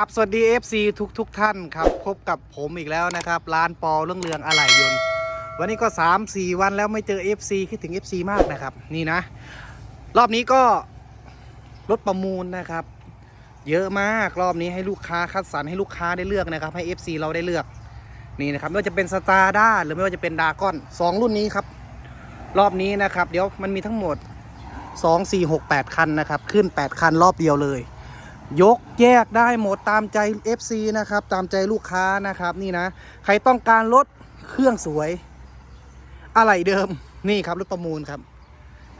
ครับสวัสดี FC ทุกทุกๆท่านครับพบกับผมอีกแล้วนะครับ ร้านปอเรื่องเรืองอะไหล่ยนต์ วันนี้ก็ 3 4 วันแล้วไม่เจอ FC คิดถึง FC มากนะครับ นี่นะ รอบนี้ก็รถประมูลนะครับ เยอะมากรอบนี้ให้ลูกค้าคัดสรรให้ลูกค้าได้เลือกนะครับ ให้ FC เราได้เลือกนี่นะครับไม่ว่าจะเป็นสตาร์ด้าหรือไม่ว่าจะเป็นดากอน 2 รุ่นนี้ครับ รอบนี้นะครับ เดี๋ยวมันมีทั้งหมด 2 4 6 8 คันนะครับ ขึ้น 8 คันรอบเดียวเลย ยกแยกได้หมดตามใจ FC นะครับ ตามใจลูกค้านะครับ นี่นะ ใครต้องการรถเครื่องสวย อะไรเดิมนี่ครับรถประมูลครับ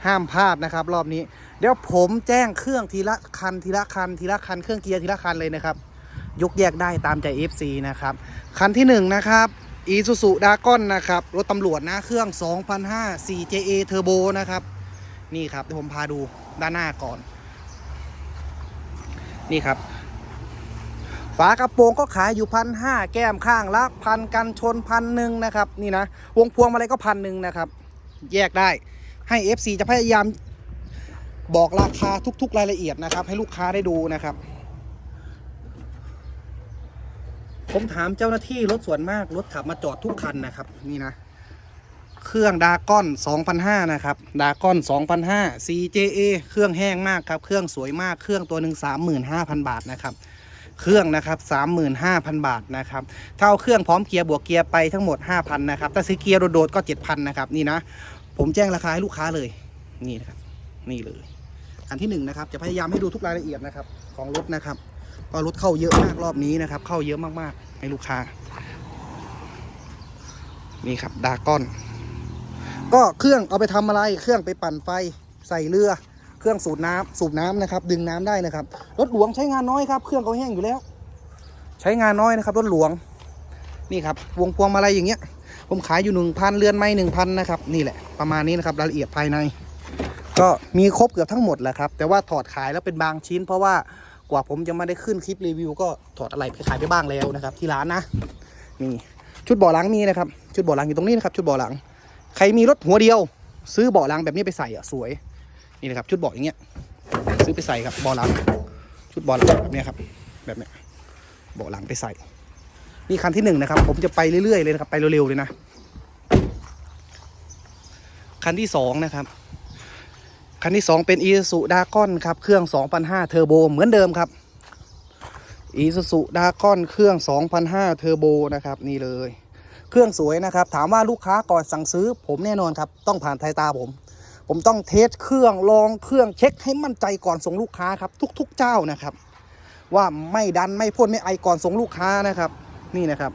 ห้ามพลาดนะครับ รอบนี้ เดี๋ยวผมแจ้งเครื่องทีละคันทีละคันทีละคันเครื่องเกียร์ทีละคันเลยนะครับ ยกแยกได้ตามใจ FC นะครับ คันที่หนึ่งนะครับ Isuzu d a g o n นะครับ รถตำรวจนะเครื่อง 2005 4JA Turbo นะครับ นี่ครับเดี๋ยวผมพาดูด้านหน้าก่อน นี่ครับ ฝากระโปรงก็ขายอยู่พันห้าแก้มข้างละพันกันชนพันหนึ่งนะครับ นี่นะ วงพวงมาลัยก็พันหนึ่งนะครับ แยกได้ให้ FC จะพยายามบอกราคาทุก ๆ รายละเอียดนะครับ ให้ลูกค้าได้ดูนะครับ ผมถามเจ้าหน้าที่รถส่วนมากรถขับมาจอดทุกคันนะครับ นี่นะ เครื่องดาก้อน2005นะครับดาก้อน2005 CJA เครื่องแห้งมากครับเครื่องสวยมากเครื่องตัวหนึ่ง35,000 บาทนะครับเครื่องนะครับ35,000 บาทนะครับถ้าเอาเครื่องพร้อมเกียร์บวกเกียร์ไปทั้งหมด 5,000นะครับถ้าซื้อเกียร์โดดๆก็ 7,000นะครับนี่นะผมแจ้งราคาให้ลูกค้าเลยนี่นะครับนี่เลย อันที่หนึ่งนะครับจะพยายามให้ดูทุกรายละเอียดนะครับของรถนะครับเพรถเข้าเยอะมากรอบนี้นะครับ เข้าเยอะมากๆให้ลูกค้า นี่ครับดาก้อน ก็เครื่องเอาไปทำอะไร เครื่องไปปั่นไฟใส่เรือ เครื่องสูบน้ำสูบน้ำนะครับ ดึงน้ำได้นะครับ รถหลวงใช้งานน้อยครับ เครื่องเขาแห้งอยู่แล้ว ใช้งานน้อยนะครับ รถหลวง นี่ครับ วงพวงมาลัยอย่างเงี้ย ผมขายอยู่หนึ่งพันเรือนไม้หนึ่งพันนะครับ นี่แหละ ประมาณนี้นะครับ รายละเอียดภายใน ก็มีครบเกือบทั้งหมดแหละครับ แต่ว่าถอดขายแล้วเป็นบางชิ้น เพราะว่ากว่าผมจะมาได้ขึ้นคลิปรีวิว ก็ถอดอะไรไปขายไปบ้างแล้วนะครับ ที่ร้านนะ นี่ชุดบาะหลังมีนะครับ ชุดบาะหลังอยู่ตรงนี้นะครับ ชุดบาะหลัง ใครมีรถหัวเดียว ซื้อเบาะหลังแบบนี้ไปใส่อะสวย นี่นะครับ ชุดเบาะอย่างเงี้ย ซื้อไปใส่ครับเบาะหลัง ชุดเบาะหลังแบบเนี้ยครับ แบบเนี้ยเบาะหลังไปใส่ นี่คันที่หนึ่งนะครับ ผมจะไปเรื่อยๆเลยนะครับ ไปเร็วๆเลยนะ คันที่สองนะครับ คันที่สองเป็น Isuzu d a g o n ครับ เครื่อง2005เทอร์โบเหมือนเดิมครับ Isuzu d a g o n เครื่อง2005เทอร์โบนะครับ นี่เลย เครื่องสวยนะครับ ถามว่าลูกค้าก่อนสั่งซื้อ ผมแน่นอนครับต้องผ่านไทยตาผม ผมต้องเทสเครื่องลองเครื่องเช็คให้มั่นใจก่อนส่งลูกค้าครับ ทุก ๆ เจ้านะครับ ว่าไม่ดันไม่พ่นไม่ไอก่อนส่งลูกค้านะครับนี่นะครับ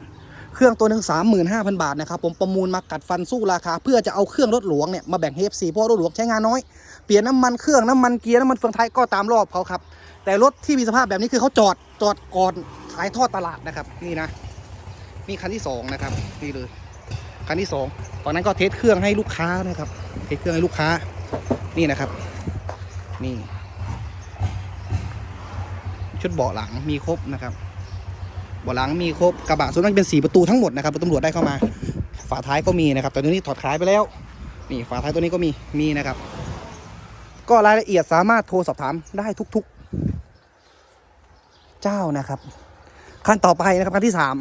เครื่องตัวหนึ่ง35,000 บาทนะครับ ผมประมูลมากัดฟันสู้ราคา เพื่อจะเอาเครื่องรถหลวงเนี่ยมาแบ่งให้ FC เพราะรถหลวงใช้งานน้อย เปลี่ยนน้ำมันเครื่องน้ำมันเกียร์น้ำมันเฟืองท้ายก็ตามรอบเขาครับ แต่รถที่มีสภาพแบบนี้คือเขาจอดจอดก่อนขายทอดตลาดนะครับนี่นะ นี่คันที่สองนะครับนี่เลยคันที่สองฝั่งนั้นก็เทสเครื่องให้ลูกค้านะครับ เทสเครื่องให้ลูกค้านี่นะครับ นี่ ชุดเบาะหลังมีครบนะครับเบาะหลังมีครบกระบะส่วนมากเป็นสีประตูทั้งหมดนะครับตำรวจได้เข้ามา ฝาท้ายก็มีนะครับแต่ตัวนี้ถอดขายไปแล้ว นี่ฝาท้ายตัวนี้ก็มีมีนะครับ ก็รายละเอียดสามารถโทรสอบถามได้ทุก ๆ เจ้านะครับ ขั้นต่อไปนะครับคันที่สาม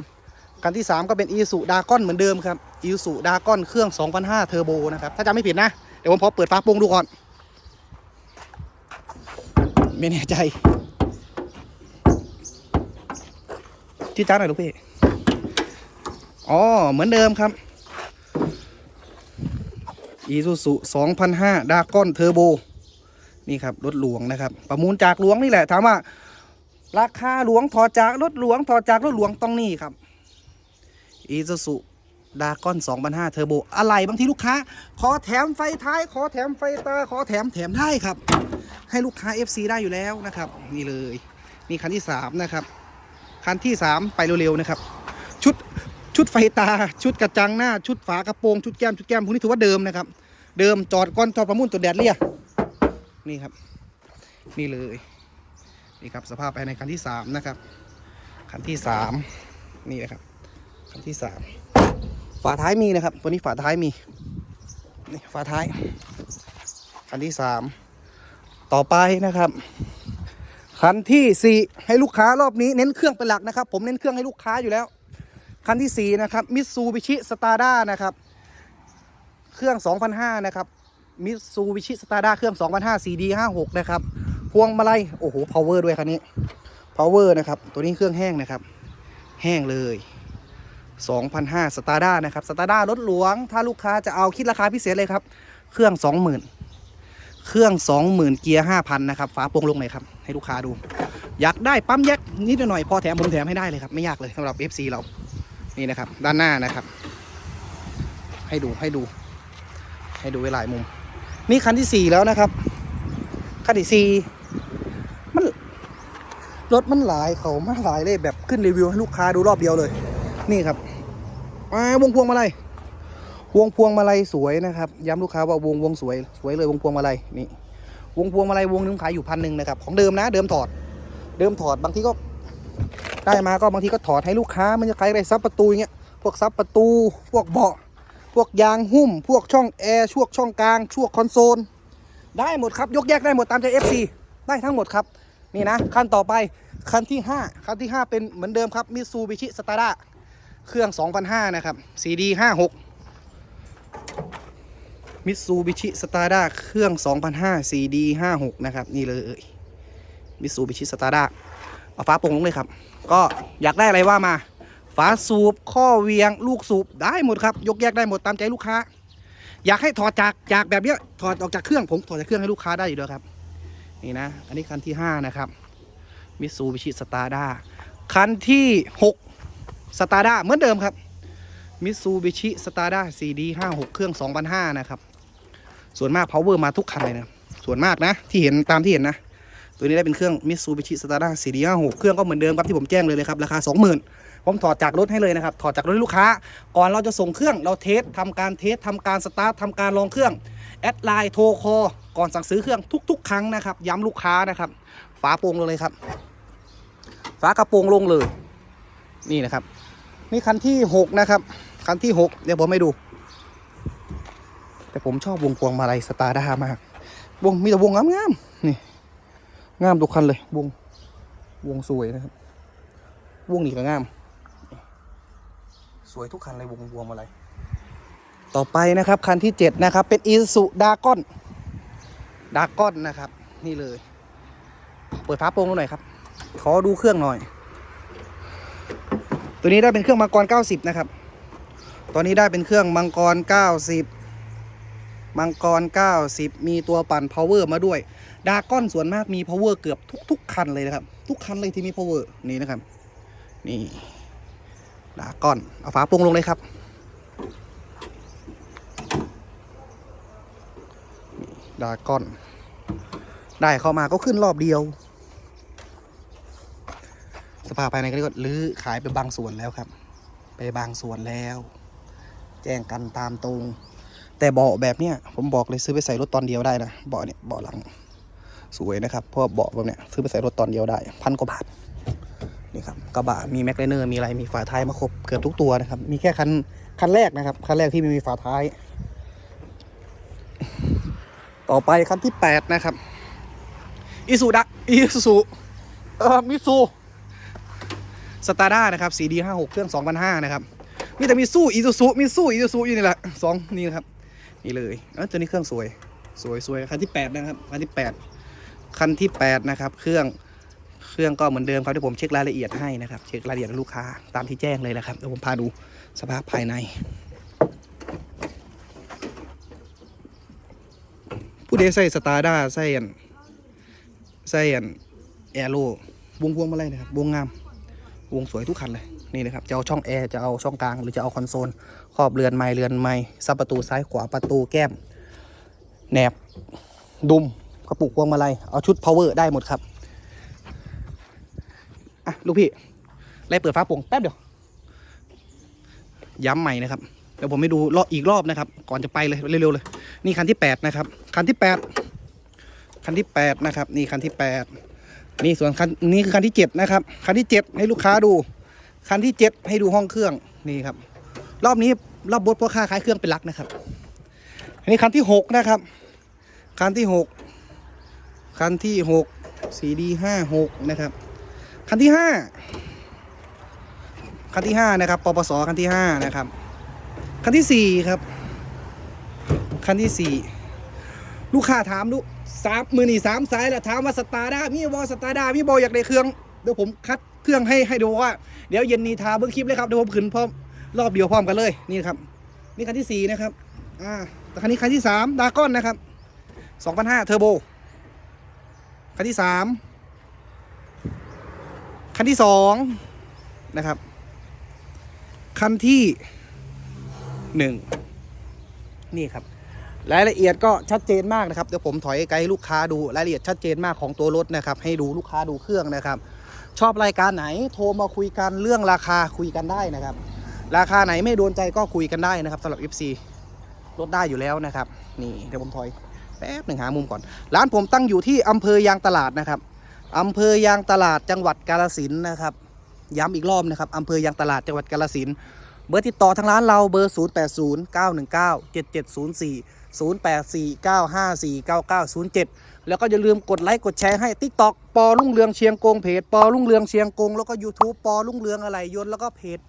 คันที่ 3 ก็เป็น i s u d a g o n เหมือนเดิมครับ i s u d a g o n เครื่อง 2005 เทอร์โบนะครับ ถ้าจำไม่ผิดนะ เดี๋ยวผมพอเปิดฝาโปร่งดูก่อน ไม่แน่ใจชื่จ้าหน่อยลูกพี่ อ๋อ เหมือนเดิมครับ Isuzu 2005 d a g o n Turbo นี่ครับ รถหลวงนะครับ ประมูลจากหลวงนี่แหละ ถามว่า ราคาหลวงถอจากรถหลวงถอจากรถหลวงต้องนี่ครับ อีซูซูดากอน2005เทอร์โบอะไรบางทีลูกค้า ขอแถมไฟท้าย ขอแถมไฟตา ขอแถมแถมได้ครับ ให้ลูกค้า FC ได้อยู่แล้วนะครับ นี่เลยนี่คันที่ 3 นะครับ คันที่ 3 ไปเร็วๆนะครับ ชุดชุดไฟตา ชุดกระจังหน้า ชุดฝากระโปรง ชุดแก้ม ชุดแก้มพวกนี้ถือว่าเดิมนะครับ เดิมจอดก้อนจอดประมุ่นตัวแดดเลียนี่ครับ นี่เลย นี่ครับสภาพภายในคันที่ 3 นะครับ คันที่ 3 นี่นะครับ คันที่สามฝาท้ายมีนะครับตัวนี้ฝาท้ายมีนี่ฝาท้ายคันที่สามต่อไปนะครับ คันที่สี่ให้ลูกค้ารอบนี้เน้นเครื่องเป็นหลักนะครับ ผมเน้นเครื่องให้ลูกค้าอยู่แล้ว คันที่สี่นะครับมิตซูบิชิสตาร์ด้านะครับเครื่อง2,500นะครับมิตซูบิชิสตาร์ด้าเครื่อง2,500 CD 56 นะครับพวงมาลัยโอ้โหพาวเวอร์ด้วยคันนี้พาวเวอร์นะครับ ตัวนี้เครื่องแห้งนะครับ แห้งเลย 2,500สตาร์ด้านะครับสตาร์ด้ารถหลวง ถ้าลูกค้าจะเอาคิดราคาพิเศษเลยครับ เครื่อง 20,000 เครื่อง 20,000 เกียร์ 5,000 นะครับ ฝาโปร่งลงเลยครับ ให้ลูกค้าดู อยากได้ปั๊มแยกนิดหน่อยพอแถมผมแถมให้ได้เลยครับ ไม่ยากเลยสำหรับ FC เรา นี่นะครับ ด้านหน้านะครับ ให้ดูให้ดู ให้ดูไว้หลายมุม นี่คันที่สี่แล้วนะครับ คันที่สี่มันรถมันหลายเขามาหลายเลยแบบขึ้นรีวิวให้ลูกค้าดูรอบเดียวเลย นี่ครับมาวงพวงมาลัยวงพวงมาลัยสวยนะครับ ย้ำลูกค้าว่าวงวงสวยสวยเลยวงพวงมาลัยนี่ วงพวงมาลัยวงนึงขายอยู่พันหนึ่งนะครับของเดิมนะเดิมถอด เดิมถอดบางทีก็ได้มาก็บางทีก็ถอดให้ลูกค้า มันจะใครอะไรซับประตูอย่างเงี้ยพวกซับประตู พวกเบาะพวกยางหุ้ม พวกช่องแอร์ช่วงช่องกลางช่วงคอนโซล ได้หมดครับยกแยกได้หมดตามใจ FC ได้ทั้งหมดครับนี่นะคันต่อไปคันที่ 5 คันที่ 5 เป็นเหมือนเดิมครับมิซูบิชิสตาร์ด เครื่อง2005นะครับ CD 56มิซูบิชิสตาร์ดเครื่อง2005 CD 56นะครับ นี่เลยมิซูบิชิสตาร์ดเอาฟ้าโปร่งลงเลยครับ ก็อยากได้อะไรว่ามาฝาสูบข้อเวียงลูกสูบได้หมดครับ ยกแยกได้หมดตามใจลูกค้า อยากให้ถอดจากจากแบบนี้ถอดออกจากเครื่องผมถอดจากเครื่องให้ลูกค้าได้อยู่ด้วยครับ นี่นะ อันนี้คันที่ 5 นะครับมิซูบิชิสตาร์ด้าคันที่ 6 สตาร์ด้าเหมือนเดิมครับมิซูบิชิสตาร์ด้า CD 56 เครื่อง2005นะครับ ส่วนมาก power มาทุกคันเลยนะส่วนมากนะ ที่เห็นตามที่เห็นนะ ตัวนี้ได้เป็นเครื่องมิซูบิชิสตาร์ด้า CD 56 เครื่องก็เหมือนเดิมครับที่ผมแจ้งเลยเลยครับ ราคา 20,000 ผมถอดจากรถให้เลยนะครับ ถอดจากรถให้ลูกค้า ก่อนเราจะส่งเครื่องเราเทสทำการเทสทำการสตาร์ททำการลองเครื่องแอดไลน์โทรคอลก่อนสั่งซื้อเครื่องทุก ๆ ครั้งนะครับ ย้ำลูกค้านะครับฝาโปร่งลงเลยครับฝากระโปรงลงเลย นี่นะครับ นี่คันที่6นะครับ คันที่6เดี๋ยวผมให้ดู แต่ผมชอบวงพวงมาลัยสตาร์ดามาก วงมีแต่วงงามๆนี่ งามทุกคันเลยวงวงสวยนะครับ วงนี้ก็งาม สวยทุกคันเลยวงพวงมาลัยต่อไปนะครับ คันที่7นะครับ เป็นอีสุดากอนดากอนนะครับ นี่เลย เปิดฝาโปร่งหน่อยครับ ขอดูเครื่องหน่อย ตัวนี้ได้เป็นเครื่องมังกร 90 นะครับ ตอนนี้ได้เป็นเครื่องมังกร 90 มังกร 90 มีตัวปั่น power มาด้วย ดาก้อนส่วนมากมี power เกือบทุก ๆ คันเลยนะครับ ทุกคันเลยที่มี power นี่นะครับ นี่ ดาก้อน เอาฝาปร่งลงเลยครับ ดาก้อน ได้เข้ามาก็ขึ้นรอบเดียว สภาพภายในก็รื้อขายไปบางส่วนแล้วครับ ไปบางส่วนแล้ว แจ้งกันตามตรง แต่เบาะแบบเนี้ยผมบอกเลยซื้อไปใส่รถตอนเดียวได้นะเบาะเนี่ยเบาะหลังสวยนะครับเพราะว่าเบาะแบบเนี้ยซื้อไปใส่รถตอนเดียวได้พันกว่าบาทนี่ครับกระบะมีแม็กไลเนอร์มีอะไรมีฝาท้ายมาครบเกือบทุกตัวนะครับ มีแค่คันคันแรกนะครับคันแรกที่ไม่มีฝาท้าย ต่อไปคันที่8นะครับอิสุดะอิสุเออมิซู สตาร์ด้านะครับ CD 56 เครื่อง 2005 นะครับ มีแต่มีสู้อีซูซูมีสู้อีซูซูอยู่นี่แหละสองนี่นะครับ นี่เลยเออตัวนี้เครื่องสวย สวยสวยคันที่ 8 นะครับ คันที่ 8 คันที่ 8 นะครับ เครื่อง เครื่องก็เหมือนเดิมครับที่ผมเช็ครายละเอียดให้นะครับ เช็ครายละเอียดลูกค้าตามที่แจ้งเลยนะครับ เดี๋ยวผมพาดูสภาพภายใน ผู้ใดใส่สตาร์ด้าใส่อันใส่อันแอโร่วงพวงมาลัยนะครับ วงงาม วงสวยทุกคันเลยนี่นะครับจะเอาช่องแอร์จะเอาช่องกลางหรือจะเอาคอนโซลครอบเรือนไม้เรือนไม้ซับประตูซ้ายขวาประตูแก้มแหนบดุมกระปุกพวงมาลัยเอาชุด power ได้หมดครับอะลูกพี่ไล่เปิดฟ้าโปร่งแป๊บเดียว ย้ำใหม่นะครับเดี๋ยวผมไปดูรอบอีกรอบนะครับ ก่อนจะไปเลยเร็วๆเลย นี่คันที่ 8 นะครับ คันที่ 8 คันที่ 8 นะครับ นี่คันที่ 8 นี่ส่วนคันนี้คือคันที่7นะครับ คันที่7ให้ลูกค้าดู คันที่7ให้ดูห้องเครื่องนี่ครับ รอบนี้รอบบดพ่อค้าขายเครื่องเป็นหลักนะครับ อันนี้คันที่6นะครับ คันที่6คันที่6 CD ห้าหกนะครับ คันที่ห้าคันที่ห้านะครับปปสคันที่ห้านะครับ คันที่สี่ครับ คันที่สี่ลูกค้าถามลูก สามมือนี่สามสายแล้วถามว่าสตาร์ด้ามีบอสตาร์ด้ามีบออยากได้เครื่องเดี๋ยวผมคัดเครื่องให้ให้ดูว่า เดี๋ยวเย็นนี้ทาเบิ้งคลิปเลยครับเดี๋ยวผมขึ้นพร้อมรอบเดียวพร้อมกันเลยนี่ครับ นี่คันที่สี่นะครับอ่าแต่คันนี้คันที่สามดาก้อนนะครับสองพันห้าเทอร์โบคันที่สามคันที่สองนะครับ คันที่หนึ่งนี่ครับ รายละเอียดก็ชัดเจนมากนะครับเดี๋ยวผมถอยไกลให้ลูกค้าดูรายละเอียดชัดเจนมากของตัวรถนะครับ ให้ดูลูกค้าดูเครื่องนะครับ ชอบรายการไหนโทรมาคุยกันเรื่องราคาคุยกันได้นะครับ ราคาไหนไม่โดนใจก็คุยกันได้นะครับสำหรับ FC ลดได้อยู่แล้วนะครับ นี่เดี๋ยวผมถอยแป๊บหนึ่งหามุมก่อน ร้านผมตั้งอยู่ที่อำเภอยางตลาดนะครับอำเภอยางตลาดจังหวัดกาฬสินนะครับ ย้ำอีกรอบนะครับอำเภอยางตลาดจังหวัดกาฬสินเบอร์ติดต่อทางร้านเราเบอร์ 0 8 0 9 1 9 7 7 0 4 0 8 4 9 5 4 9 9 0 7 แล้วก็อย่าลืมกดไลค์กดแชร์ให้ TikTok ปอรุ่งเรืองเชียงกงเพจปอรุ่งเรืองเชียงกงแล้วก็ YouTube ปอรุ่งเรืองอะไรยนแล้วก็เพจ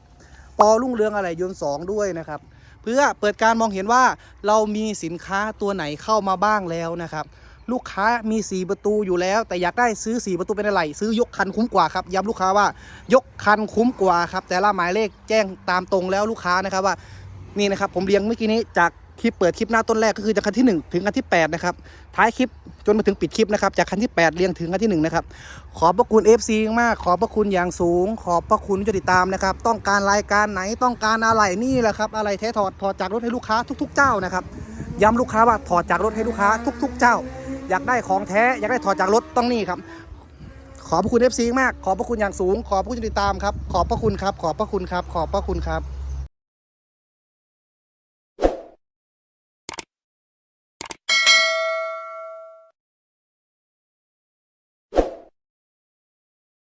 ปอรุ่งเรืองอะไรยนสองด้วยนะครับเพื่อเปิดการมองเห็นว่าเรามีสินค้าตัวไหนเข้ามาบ้างแล้วนะครับลูกค้ามี 4 ประตูอยู่แล้ว แต่อยากได้ซื้อ 4 ประตูเป็นอะไร ซื้อยกคันคุ้มกว่าครับย้ำลูกค้าว่ายกคันคุ้มกว่าครับแต่ละหมายเลขแจ้งตามตรงแล้วลูกค้านะครับว่านี่นะครับผมเรียงเมื่อกี้นี้จาก คลิปเปิดคลิปหน้าต้นแรกก็คือจากคันที่ 1 ถึงคันที่ 8 นะครับ ท้ายคลิปจนมาถึงปิดคลิปนะครับ จากคันที่ 8 เรียงถึงคันที่ 1 นะครับ ขอบพระคุณ FC มาก ขอบพระคุณอย่างสูง ขอบพระคุณที่ติดตามนะครับ ต้องการรายการไหนต้องการอะไรนี่แหละครับ อะไรแท้ถอดถอดจากรถให้ลูกค้าทุก ๆ เจ้านะครับย้ำลูกค้าว่าถอดจากรถให้ลูกค้าทุก ๆ เจ้า อยากได้ของแท้อยากได้ถอดจากรถต้องนี่ครับขอบพระคุณ FC มาก ขอบพระคุณอย่างสูง ขอบพระคุณที่ติดตามครับ ขอบพระคุณครับ ขอบพระคุณครับ ขอบพระคุณครับ